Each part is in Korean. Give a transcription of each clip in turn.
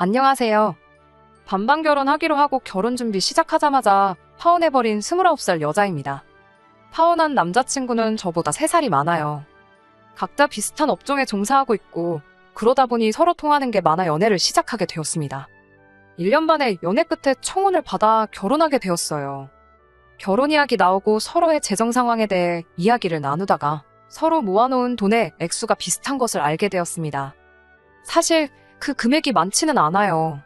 안녕하세요. 반반 결혼하기로 하고 결혼 준비 시작하자마자 파혼해버린 29살 여자입니다. 파혼한 남자친구는 저보다 3살이 많아요. 각자 비슷한 업종에 종사하고 있고 그러다 보니 서로 통하는 게 많아 연애를 시작하게 되었습니다. 1년 반에 연애 끝에 청혼을 받아 결혼하게 되었어요. 결혼 이야기 나오고 서로의 재정 상황에 대해 이야기를 나누다가 서로 모아놓은 돈의 액수가 비슷한 것을 알게 되었습니다. 사실 그 금액이 많지는 않아요.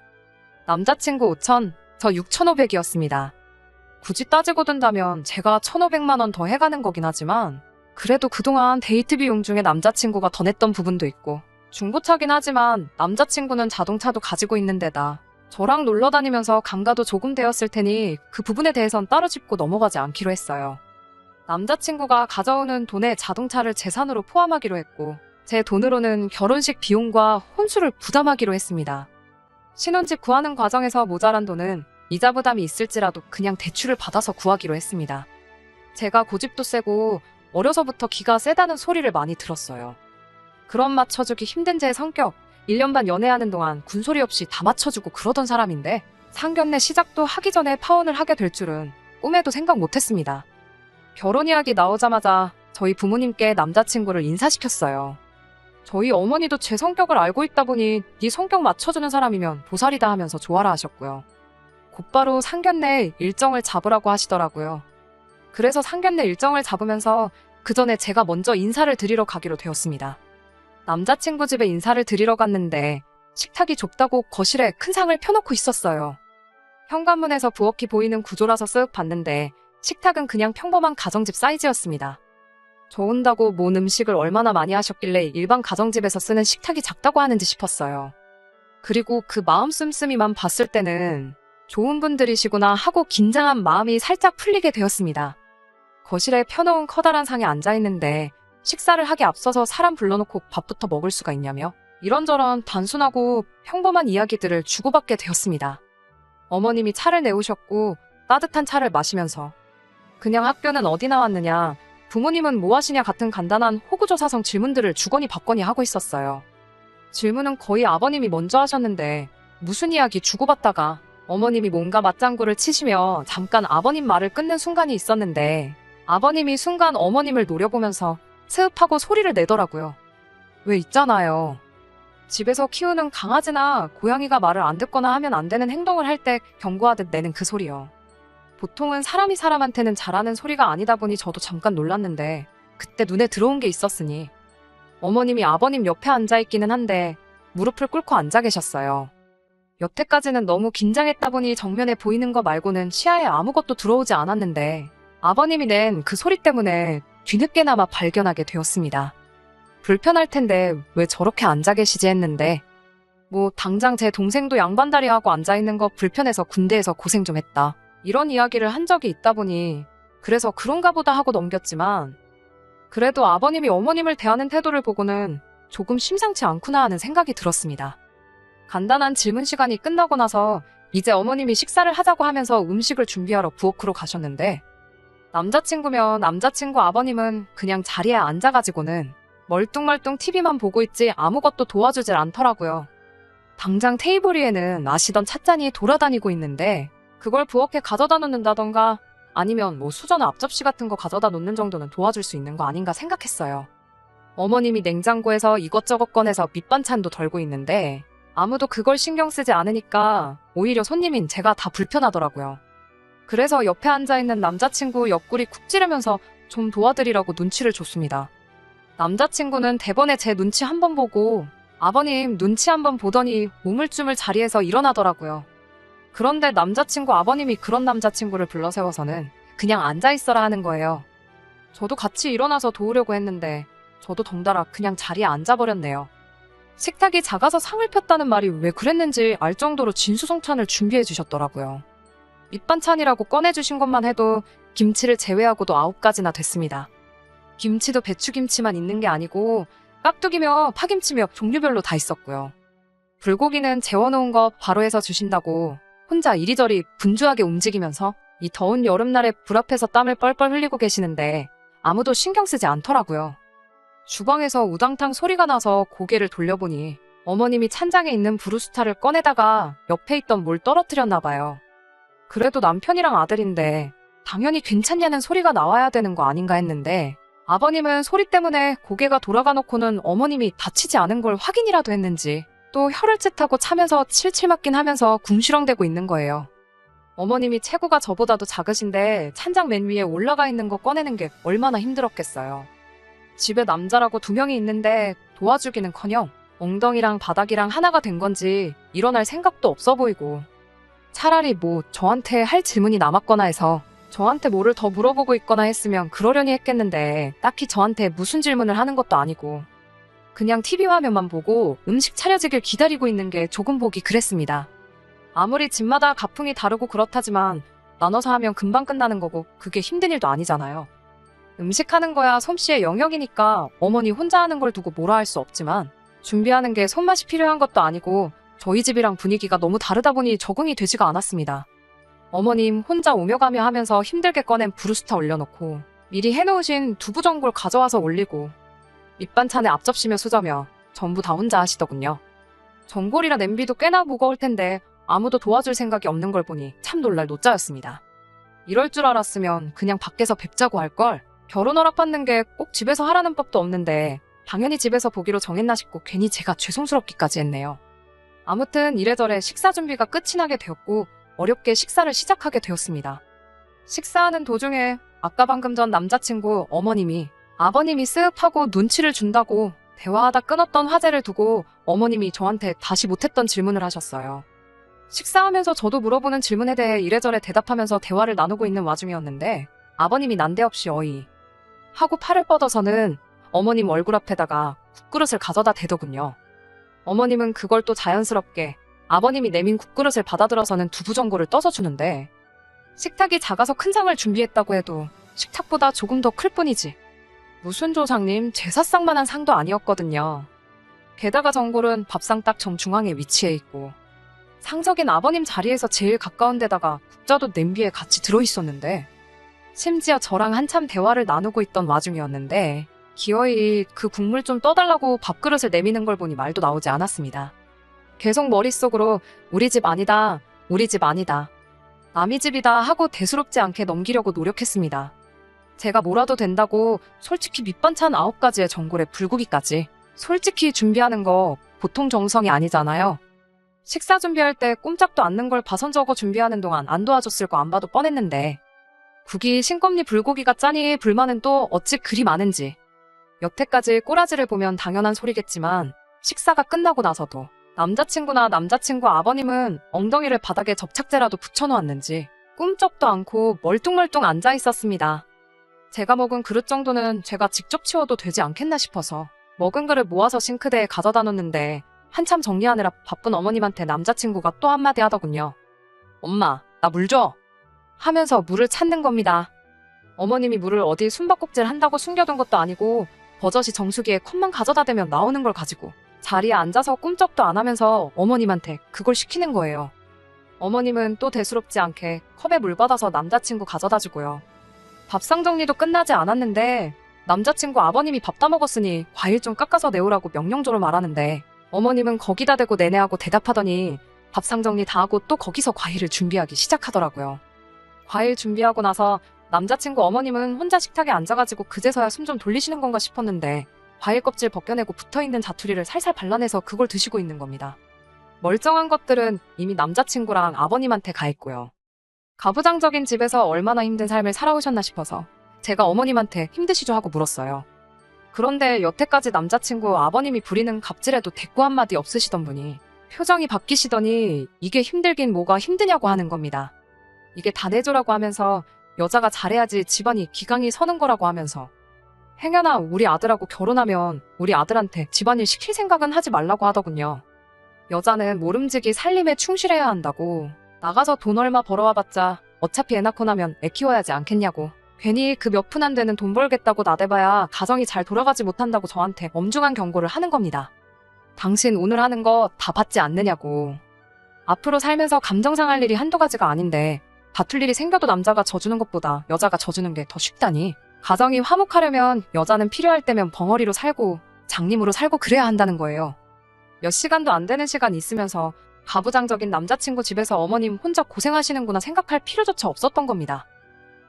남자친구 5천, 저 6,500이었습니다. 굳이 따지고 든다면 제가 1,500만 원 더 해가는 거긴 하지만 그래도 그동안 데이트 비용 중에 남자친구가 더 냈던 부분도 있고 중고차긴 하지만 남자친구는 자동차도 가지고 있는 데다 저랑 놀러 다니면서 감가도 조금 되었을 테니 그 부분에 대해선 따로 짚고 넘어가지 않기로 했어요. 남자친구가 가져오는 돈에 자동차를 재산으로 포함하기로 했고 제 돈으로는 결혼식 비용과 혼수를 부담하기로 했습니다. 신혼집 구하는 과정에서 모자란 돈은 이자 부담이 있을지라도 그냥 대출을 받아서 구하기로 했습니다. 제가 고집도 세고 어려서부터 기가 세다는 소리를 많이 들었어요. 그런 맞춰주기 힘든 제 성격, 1년 반 연애하는 동안 군소리 없이 다 맞춰주고 그러던 사람인데 상견례 시작도 하기 전에 파혼을 하게 될 줄은 꿈에도 생각 못했습니다. 결혼 이야기 나오자마자 저희 부모님께 남자친구를 인사시켰어요. 저희 어머니도 제 성격을 알고 있다 보니 네 성격 맞춰주는 사람이면 보살이다 하면서 좋아라 하셨고요. 곧바로 상견례 일정을 잡으라고 하시더라고요. 그래서 상견례 일정을 잡으면서 그 전에 제가 먼저 인사를 드리러 가기로 되었습니다. 남자친구 집에 인사를 드리러 갔는데 식탁이 좁다고 거실에 큰 상을 펴놓고 있었어요. 현관문에서 부엌이 보이는 구조라서 쓱 봤는데 식탁은 그냥 평범한 가정집 사이즈였습니다. 저 온다고 뭔 음식을 얼마나 많이 하셨길래 일반 가정집에서 쓰는 식탁이 작다고 하는지 싶었어요. 그리고 그 마음 씀씀이만 봤을 때는 좋은 분들이시구나 하고 긴장한 마음이 살짝 풀리게 되었습니다. 거실에 펴놓은 커다란 상에 앉아있는데 식사를 하기 앞서서 사람 불러놓고 밥부터 먹을 수가 있냐며 이런저런 단순하고 평범한 이야기들을 주고받게 되었습니다. 어머님이 차를 내오셨고 따뜻한 차를 마시면서 그냥 학교는 어디 나왔느냐 부모님은 뭐 하시냐 같은 간단한 호구조사성 질문들을 주거니 받거니 하고 있었어요. 질문은 거의 아버님이 먼저 하셨는데 무슨 이야기 주고받다가 어머님이 뭔가 맞장구를 치시며 잠깐 아버님 말을 끊는 순간이 있었는데 아버님이 순간 어머님을 노려보면서 스흡하고 소리를 내더라고요. 왜 있잖아요. 집에서 키우는 강아지나 고양이가 말을 안 듣거나 하면 안 되는 행동을 할 때 경고하듯 내는 그 소리요. 보통은 사람이 사람한테는 잘하는 소리가 아니다 보니 저도 잠깐 놀랐는데 그때 눈에 들어온 게 있었으니 어머님이 아버님 옆에 앉아 있기는 한데 무릎을 꿇고 앉아 계셨어요. 여태까지는 너무 긴장했다 보니 정면에 보이는 거 말고는 시야에 아무것도 들어오지 않았는데 아버님이 낸 그 소리 때문에 뒤늦게나마 발견하게 되었습니다. 불편할 텐데 왜 저렇게 앉아 계시지 했는데 뭐 당장 제 동생도 양반다리 하고 앉아 있는 거 불편해서 군대에서 고생 좀 했다. 이런 이야기를 한 적이 있다 보니 그래서 그런가 보다 하고 넘겼지만 그래도 아버님이 어머님을 대하는 태도를 보고는 조금 심상치 않구나 하는 생각이 들었습니다. 간단한 질문 시간이 끝나고 나서 이제 어머님이 식사를 하자고 하면서 음식을 준비하러 부엌으로 가셨는데 남자친구면 남자친구 아버님은 그냥 자리에 앉아가지고는 멀뚱멀뚱 TV만 보고 있지 아무것도 도와주질 않더라고요. 당장 테이블 위에는 아시던 찻잔이 돌아다니고 있는데 그걸 부엌에 가져다 놓는다던가 아니면 뭐 수저나 앞접시 같은 거 가져다 놓는 정도는 도와줄 수 있는 거 아닌가 생각했어요. 어머님이 냉장고에서 이것저것 꺼내서 밑반찬도 덜고 있는데 아무도 그걸 신경 쓰지 않으니까 오히려 손님인 제가 다 불편하더라고요. 그래서 옆에 앉아있는 남자친구 옆구리 쿡 찌르면서 좀 도와드리라고 눈치를 줬습니다. 남자친구는 대번에 제 눈치 한 번 보고 아버님 눈치 한 번 보더니 우물쭈물 자리에서 일어나더라고요. 그런데 남자친구 아버님이 그런 남자친구를 불러 세워서는 그냥 앉아있어라 하는 거예요. 저도 같이 일어나서 도우려고 했는데 저도 덩달아 그냥 자리에 앉아버렸네요. 식탁이 작아서 상을 폈다는 말이 왜 그랬는지 알 정도로 진수성찬을 준비해 주셨더라고요. 밑반찬이라고 꺼내주신 것만 해도 김치를 제외하고도 아홉 가지나 됐습니다. 김치도 배추김치만 있는 게 아니고 깍두기며 파김치며 종류별로 다 있었고요. 불고기는 재워놓은 거 바로 해서 주신다고 혼자 이리저리 분주하게 움직이면서 이 더운 여름날에 불 앞에서 땀을 뻘뻘 흘리고 계시는데 아무도 신경 쓰지 않더라고요. 주방에서 우당탕 소리가 나서 고개를 돌려보니 어머님이 찬장에 있는 브루스타를 꺼내다가 옆에 있던 뭘 떨어뜨렸나 봐요. 그래도 남편이랑 아들인데 당연히 괜찮냐는 소리가 나와야 되는 거 아닌가 했는데 아버님은 소리 때문에 고개가 돌아가 놓고는 어머님이 다치지 않은 걸 확인이라도 했는지 또 혀를 찢하고 차면서 칠칠 맞긴 하면서 궁시렁대고 있는 거예요. 어머님이 체구가 저보다도 작으신데 찬장 맨 위에 올라가 있는 거 꺼내는 게 얼마나 힘들었겠어요. 집에 남자라고 두 명이 있는데 도와주기는커녕 엉덩이랑 바닥이랑 하나가 된 건지 일어날 생각도 없어 보이고 차라리 뭐 저한테 할 질문이 남았거나 해서 저한테 뭐를 더 물어보고 있거나 했으면 그러려니 했겠는데 딱히 저한테 무슨 질문을 하는 것도 아니고 그냥 TV 화면만 보고 음식 차려지길 기다리고 있는 게 조금 보기 그랬습니다. 아무리 집마다 가풍이 다르고 그렇다지만 나눠서 하면 금방 끝나는 거고 그게 힘든 일도 아니잖아요. 음식하는 거야 솜씨의 영역이니까 어머니 혼자 하는 걸 두고 뭐라 할 수 없지만 준비하는 게 손맛이 필요한 것도 아니고 저희 집이랑 분위기가 너무 다르다 보니 적응이 되지가 않았습니다. 어머님 혼자 오며 가며 하면서 힘들게 꺼낸 브루스타 올려놓고 미리 해놓으신 두부 전골 가져와서 올리고 밑반찬에 앞접시며 수저며 전부 다 혼자 하시더군요. 전골이라 냄비도 꽤나 무거울 텐데 아무도 도와줄 생각이 없는 걸 보니 참 놀랄 노짜였습니다. 이럴 줄 알았으면 그냥 밖에서 뵙자고 할 걸. 결혼 허락 받는 게 꼭 집에서 하라는 법도 없는데 당연히 집에서 보기로 정했나 싶고 괜히 제가 죄송스럽기까지 했네요. 아무튼 이래저래 식사 준비가 끝이 나게 되었고 어렵게 식사를 시작하게 되었습니다. 식사하는 도중에 아까 방금 전 남자친구 어머님이 아버님이 쓱하고 눈치를 준다고 대화하다 끊었던 화제를 두고 어머님이 저한테 다시 못했던 질문을 하셨어요. 식사하면서 저도 물어보는 질문에 대해 이래저래 대답하면서 대화를 나누고 있는 와중이었는데 아버님이 난데없이 어이 하고 팔을 뻗어서는 어머님 얼굴 앞에다가 국그릇을 가져다 대더군요. 어머님은 그걸 또 자연스럽게 아버님이 내민 국그릇을 받아들어서는 두부전골을 떠서 주는데 식탁이 작아서 큰 상을 준비했다고 해도 식탁보다 조금 더 클 뿐이지. 무슨 조상님 제사상만한 상도 아니었거든요. 게다가 전골은 밥상 딱 정중앙에 위치해 있고 상적인 아버님 자리에서 제일 가까운 데다가 국자도 냄비에 같이 들어있었는데 심지어 저랑 한참 대화를 나누고 있던 와중이었는데 기어이 그 국물 좀 떠달라고 밥그릇을 내미는 걸 보니 말도 나오지 않았습니다. 계속 머릿속으로 우리 집 아니다, 우리 집 아니다, 남의 집이다 하고 대수롭지 않게 넘기려고 노력했습니다. 제가 뭐라도 된다고 솔직히 밑반찬 9가지의 전골에 불고기까지 솔직히 준비하는 거 보통 정성이 아니잖아요. 식사 준비할 때 꼼짝도 않는 걸 봐선 저거 준비하는 동안 안 도와줬을 거 안 봐도 뻔했는데 국이 싱겁니 불고기가 짜니 불만은 또 어찌 그리 많은지 여태까지 꼬라지를 보면 당연한 소리겠지만 식사가 끝나고 나서도 남자친구나 남자친구 아버님은 엉덩이를 바닥에 접착제라도 붙여놓았는지 꿈쩍도 않고 멀뚱멀뚱 앉아 있었습니다. 제가 먹은 그릇 정도는 제가 직접 치워도 되지 않겠나 싶어서 먹은 그릇 모아서 싱크대에 가져다 놓는데 한참 정리하느라 바쁜 어머님한테 남자친구가 또 한마디 하더군요. 엄마, 나 물 줘. 하면서 물을 찾는 겁니다. 어머님이 물을 어디 숨바꼭질 한다고 숨겨둔 것도 아니고 버젓이 정수기에 컵만 가져다 대면 나오는 걸 가지고 자리에 앉아서 꿈쩍도 안 하면서 어머님한테 그걸 시키는 거예요. 어머님은 또 대수롭지 않게 컵에 물 받아서 남자친구 가져다 주고요. 밥상 정리도 끝나지 않았는데 남자친구 아버님이 밥 다 먹었으니 과일 좀 깎아서 내오라고 명령조로 말하는데 어머님은 거기다 대고 내내하고 대답하더니 밥상 정리 다 하고 또 거기서 과일을 준비하기 시작하더라고요. 과일 준비하고 나서 남자친구 어머님은 혼자 식탁에 앉아가지고 그제서야 숨 좀 돌리시는 건가 싶었는데 과일 껍질 벗겨내고 붙어있는 자투리를 살살 발라내서 그걸 드시고 있는 겁니다. 멀쩡한 것들은 이미 남자친구랑 아버님한테 가 있고요. 가부장적인 집에서 얼마나 힘든 삶을 살아오셨나 싶어서 제가 어머님한테 힘드시죠 하고 물었어요. 그런데 여태까지 남자친구 아버님이 부리는 갑질에도 대꾸 한마디 없으시던 분이 표정이 바뀌시더니 이게 힘들긴 뭐가 힘드냐고 하는 겁니다. 이게 다 내조라고 하면서 여자가 잘해야지 집안이 기강이 서는 거라고 하면서 행여나 우리 아들하고 결혼하면 우리 아들한테 집안일 시킬 생각은 하지 말라고 하더군요. 여자는 모름지기 살림에 충실해야 한다고 나가서 돈 얼마 벌어와봤자 어차피 애 낳고 나면 애 키워야지 않겠냐고 괜히 그 몇 푼 안 되는 돈 벌겠다고 나대봐야 가정이 잘 돌아가지 못한다고 저한테 엄중한 경고를 하는 겁니다. 당신 오늘 하는 거 다 받지 않느냐고. 앞으로 살면서 감정 상할 일이 한두 가지가 아닌데 다툴 일이 생겨도 남자가 져주는 것보다 여자가 져주는 게 더 쉽다니. 가정이 화목하려면 여자는 필요할 때면 벙어리로 살고 장님으로 살고 그래야 한다는 거예요. 몇 시간도 안 되는 시간 있으면서 가부장적인 남자친구 집에서 어머님 혼자 고생하시는구나 생각할 필요조차 없었던 겁니다.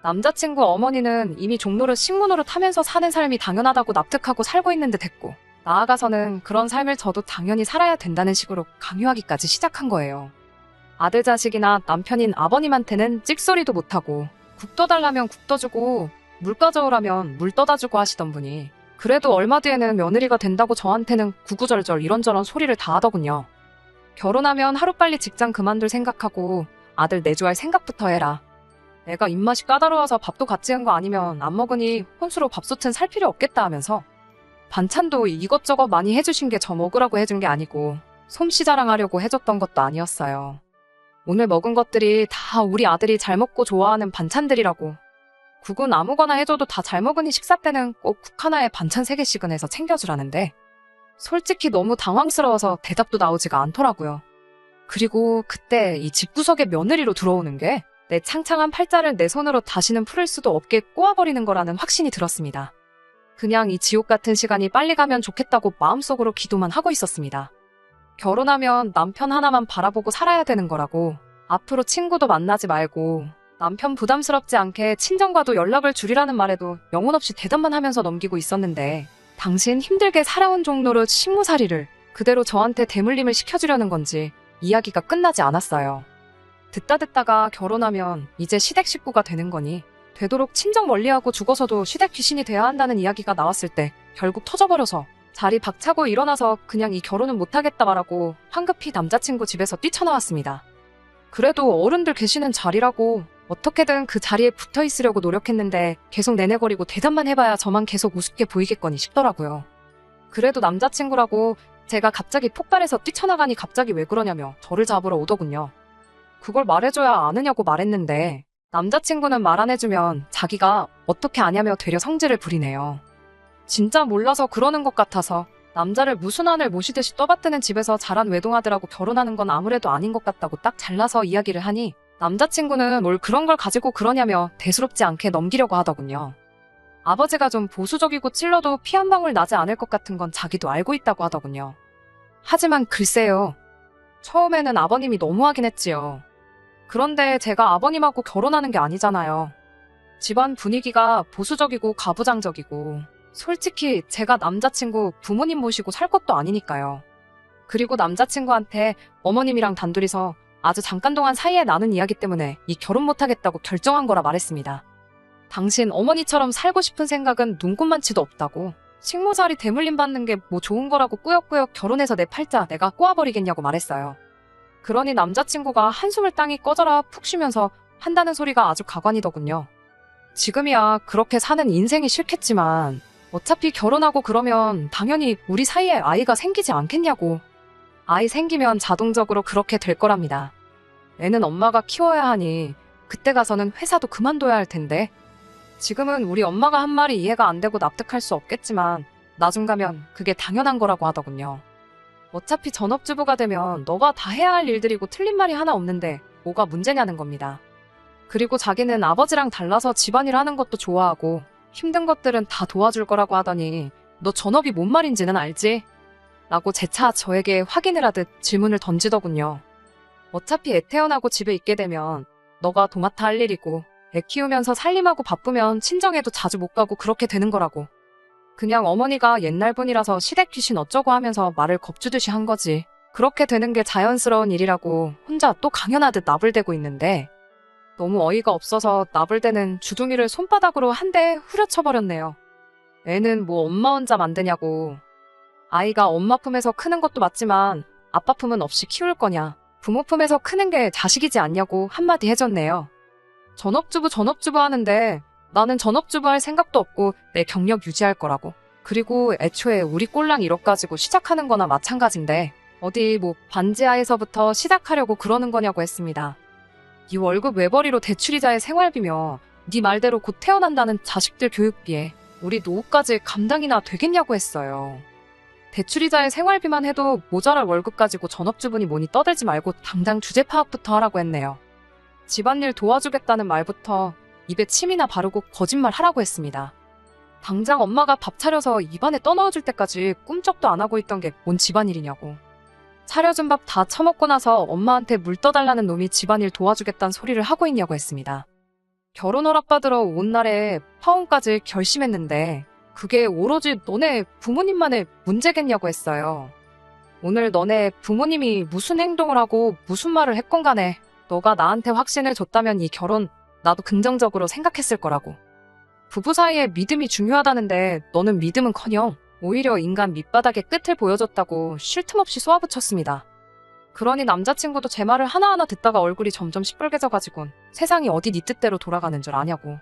남자친구 어머니는 이미 종로를 식문으로 타면서 사는 삶이 당연하다고 납득하고 살고 있는 듯 했고, 나아가서는 그런 삶을 저도 당연히 살아야 된다는 식으로 강요하기까지 시작한 거예요. 아들 자식이나 남편인 아버님한테는 찍소리도 못하고, 국 떠달라면 국 떠주고, 물 가져오라면 물 떠다 주고 하시던 분이, 그래도 얼마 뒤에는 며느리가 된다고 저한테는 구구절절 이런저런 소리를 다 하더군요. 결혼하면 하루빨리 직장 그만둘 생각하고, 아들 내조할 생각부터 해라. 내가 입맛이 까다로워서 밥도 같이 한 거 아니면 안 먹으니 혼수로 밥솥은 살 필요 없겠다 하면서 반찬도 이것저것 많이 해주신 게 저 먹으라고 해준 게 아니고 솜씨 자랑하려고 해줬던 것도 아니었어요. 오늘 먹은 것들이 다 우리 아들이 잘 먹고 좋아하는 반찬들이라고. 국은 아무거나 해줘도 다 잘 먹으니 식사 때는 꼭 국 하나에 반찬 3개씩은 해서 챙겨주라는데 솔직히 너무 당황스러워서 대답도 나오지가 않더라고요. 그리고 그때 이 집구석에 며느리로 들어오는 게 내 창창한 팔자를 내 손으로 다시는 풀을 수도 없게 꼬아버리는 거라는 확신이 들었습니다. 그냥 이 지옥 같은 시간이 빨리 가면 좋겠다고 마음속으로 기도만 하고 있었습니다. 결혼하면 남편 하나만 바라보고 살아야 되는 거라고 앞으로 친구도 만나지 말고 남편 부담스럽지 않게 친정과도 연락을 줄이라는 말에도 영혼 없이 대답만 하면서 넘기고 있었는데 당신 힘들게 살아온 종로로 식무살이를 그대로 저한테 대물림을 시켜주려는 건지 이야기가 끝나지 않았어요. 듣다 듣다가 결혼하면 이제 시댁 식구가 되는 거니 되도록 친정 멀리하고 죽어서도 시댁 귀신이 돼야 한다는 이야기가 나왔을 때 결국 터져버려서 자리 박차고 일어나서 그냥 이 결혼은 못하겠다 말하고 황급히 남자친구 집에서 뛰쳐나왔습니다. 그래도 어른들 계시는 자리라고 어떻게든 그 자리에 붙어 있으려고 노력했는데 계속 내내거리고 대답만 해봐야 저만 계속 우습게 보이겠거니 싶더라고요. 그래도 남자친구라고 제가 갑자기 폭발해서 뛰쳐나가니 갑자기 왜 그러냐며 저를 잡으러 오더군요. 그걸 말해줘야 아느냐고 말했는데 남자친구는 말 안 해주면 자기가 어떻게 아냐며 되려 성질을 부리네요. 진짜 몰라서 그러는 것 같아서 남자를 무슨 안을 모시듯이 떠받드는 집에서 자란 외동아들하고 결혼하는 건 아무래도 아닌 것 같다고 딱 잘라서 이야기를 하니 남자친구는 뭘 그런 걸 가지고 그러냐며 대수롭지 않게 넘기려고 하더군요. 아버지가 좀 보수적이고 찔러도 피 한 방울 나지 않을 것 같은 건 자기도 알고 있다고 하더군요. 하지만 글쎄요. 처음에는 아버님이 너무하긴 했지요. 그런데 제가 아버님하고 결혼하는 게 아니잖아요. 집안 분위기가 보수적이고 가부장적이고 솔직히 제가 남자친구 부모님 모시고 살 것도 아니니까요. 그리고 남자친구한테 어머님이랑 단둘이서 아주 잠깐 동안 사이에 나눈 이야기 때문에 이 결혼 못하겠다고 결정한 거라 말했습니다. 당신 어머니처럼 살고 싶은 생각은 눈꽃만치도 없다고 식모살이 대물림 받는 게 뭐 좋은 거라고 꾸역꾸역 결혼해서 내 팔자 내가 꼬아버리겠냐고 말했어요. 그러니 남자친구가 한숨을 땅이 꺼져라 푹 쉬면서 한다는 소리가 아주 가관이더군요. 지금이야 그렇게 사는 인생이 싫겠지만 어차피 결혼하고 그러면 당연히 우리 사이에 아이가 생기지 않겠냐고. 아이 생기면 자동적으로 그렇게 될 거랍니다. 애는 엄마가 키워야 하니 그때 가서는 회사도 그만둬야 할 텐데. 지금은 우리 엄마가 한 말이 이해가 안 되고 납득할 수 없겠지만 나중 가면 그게 당연한 거라고 하더군요. 어차피 전업주부가 되면 너가 다 해야 할 일들이고 틀린 말이 하나 없는데 뭐가 문제냐는 겁니다. 그리고 자기는 아버지랑 달라서 집안일 하는 것도 좋아하고 힘든 것들은 다 도와줄 거라고 하더니 너 전업이 뭔 말인지는 알지? 라고 재차 저에게 확인을 하듯 질문을 던지더군요. 어차피 애 태어나고 집에 있게 되면 너가 도맡아 할 일이고 애 키우면서 살림하고 바쁘면 친정에도 자주 못 가고 그렇게 되는 거라고. 그냥 어머니가 옛날 분이라서 시댁 귀신 어쩌고 하면서 말을 겁주듯이 한 거지. 그렇게 되는 게 자연스러운 일이라고 혼자 또 강연하듯 나불대고 있는데 너무 어이가 없어서 나불대는 주둥이를 손바닥으로 한 대 후려쳐버렸네요. 애는 뭐 엄마 혼자 만드냐고. 아이가 엄마 품에서 크는 것도 맞지만 아빠 품은 없이 키울 거냐. 부모 품에서 크는 게 자식이지 않냐고 한마디 해줬네요. 전업주부 전업주부 하는데 나는 전업주부 할 생각도 없고 내 경력 유지할 거라고. 그리고 애초에 우리 꼴랑 1억 가지고 시작하는 거나 마찬가지인데 어디 뭐 반지하에서부터 시작하려고 그러는 거냐고 했습니다. 이 월급 외벌이로 대출이자의 생활비며 네 말대로 곧 태어난다는 자식들 교육비에 우리 노후까지 감당이나 되겠냐고 했어요. 대출이자의 생활비만 해도 모자랄 월급 가지고 전업주부니 뭐니 떠들지 말고 당장 주제 파악부터 하라고 했네요. 집안일 도와주겠다는 말부터 입에 침이나 바르고 거짓말 하라고 했습니다. 당장 엄마가 밥 차려서 입안에 떠넣어줄 때까지 꿈쩍도 안 하고 있던 게 뭔 집안일이냐고. 차려준 밥 다 처먹고 나서 엄마한테 물 떠달라는 놈이 집안일 도와주겠다는 소리를 하고 있냐고 했습니다. 결혼 허락받으러 온 날에 파혼까지 결심했는데 그게 오로지 너네 부모님만의 문제겠냐고 했어요. 오늘 너네 부모님이 무슨 행동을 하고 무슨 말을 했건 간에 너가 나한테 확신을 줬다면 이 결혼 나도 긍정적으로 생각했을 거라고. 부부 사이에 믿음이 중요하다는데 너는 믿음은커녕 오히려 인간 밑바닥의 끝을 보여줬다고 쉴 틈 없이 쏘아붙였습니다. 그러니 남자친구도 제 말을 하나하나 듣다가 얼굴이 점점 시뻘개져가지고 세상이 어디 네 뜻대로 돌아가는 줄 아냐고.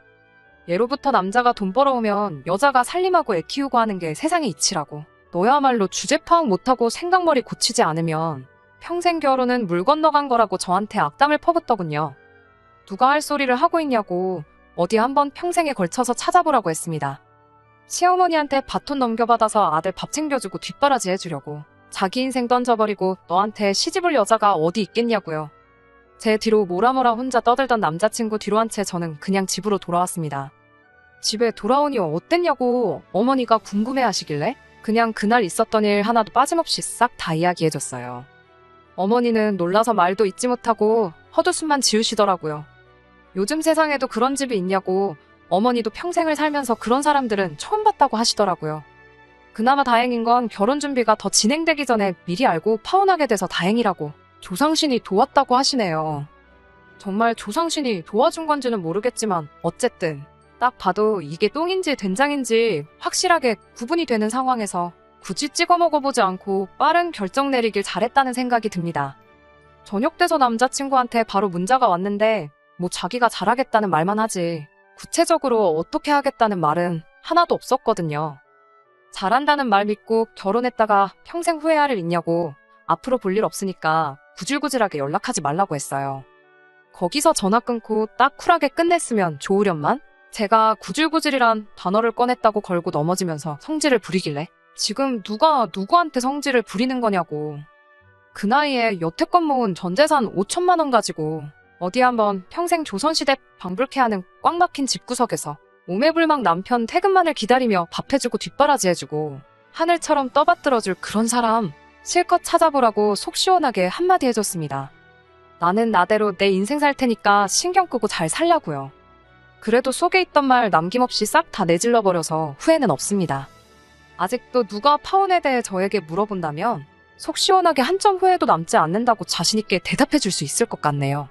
예로부터 남자가 돈 벌어오면 여자가 살림하고 애 키우고 하는 게 세상의 이치라고. 너야말로 주제 파악 못하고 생각머리 고치지 않으면 평생 결혼은 물 건너간 거라고 저한테 악담을 퍼붓더군요. 누가 할 소리를 하고 있냐고 어디 한번 평생에 걸쳐서 찾아보라고 했습니다. 시어머니한테 바톤 넘겨받아서 아들 밥 챙겨주고 뒷바라지 해주려고. 자기 인생 던져버리고 너한테 시집을 여자가 어디 있겠냐고요. 제 뒤로 뭐라뭐라 혼자 떠들던 남자친구 뒤로 한 채 저는 그냥 집으로 돌아왔습니다. 집에 돌아오니 어땠냐고 어머니가 궁금해 하시길래 그냥 그날 있었던 일 하나도 빠짐없이 싹 다 이야기해줬어요. 어머니는 놀라서 말도 잊지 못하고 헛웃음만 지으시더라고요. 요즘 세상에도 그런 집이 있냐고 어머니도 평생을 살면서 그런 사람들은 처음 봤다고 하시더라고요. 그나마 다행인 건 결혼 준비가 더 진행되기 전에 미리 알고 파혼하게 돼서 다행이라고 조상신이 도왔다고 하시네요. 정말 조상신이 도와준 건지는 모르겠지만 어쨌든 딱 봐도 이게 똥인지 된장인지 확실하게 구분이 되는 상황에서 굳이 찍어 먹어보지 않고 빠른 결정 내리길 잘했다는 생각이 듭니다. 저녁 돼서 남자친구한테 바로 문자가 왔는데 뭐 자기가 잘하겠다는 말만 하지 구체적으로 어떻게 하겠다는 말은 하나도 없었거든요. 잘한다는 말 믿고 결혼했다가 평생 후회할 일 있냐고 앞으로 볼 일 없으니까 구질구질하게 연락하지 말라고 했어요. 거기서 전화 끊고 딱 쿨하게 끝냈으면 좋으련만 제가 구질구질이란 단어를 꺼냈다고 걸고 넘어지면서 성질을 부리길래 지금 누가 누구한테 성질을 부리는 거냐고. 그 나이에 여태껏 모은 전 재산 5천만 원 가지고 어디 한번 평생 조선시대 방불케 하는 꽉 막힌 집구석에서 오매불망 남편 퇴근만을 기다리며 밥 해주고 뒷바라지 해주고 하늘처럼 떠받들어줄 그런 사람 실컷 찾아보라고 속 시원하게 한마디 해줬습니다. 나는 나대로 내 인생 살 테니까 신경 끄고 잘 살라고요. 그래도 속에 있던 말 남김없이 싹 다 내질러 버려서 후회는 없습니다. 아직도 누가 파혼에 대해 저에게 물어본다면 속 시원하게 한 점 후회도 남지 않는다고 자신있게 대답해 줄 수 있을 것 같네요.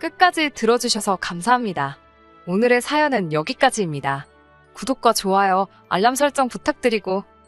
끝까지 들어주셔서 감사합니다. 오늘의 사연은 여기까지입니다. 구독과 좋아요, 알람 설정 부탁드리고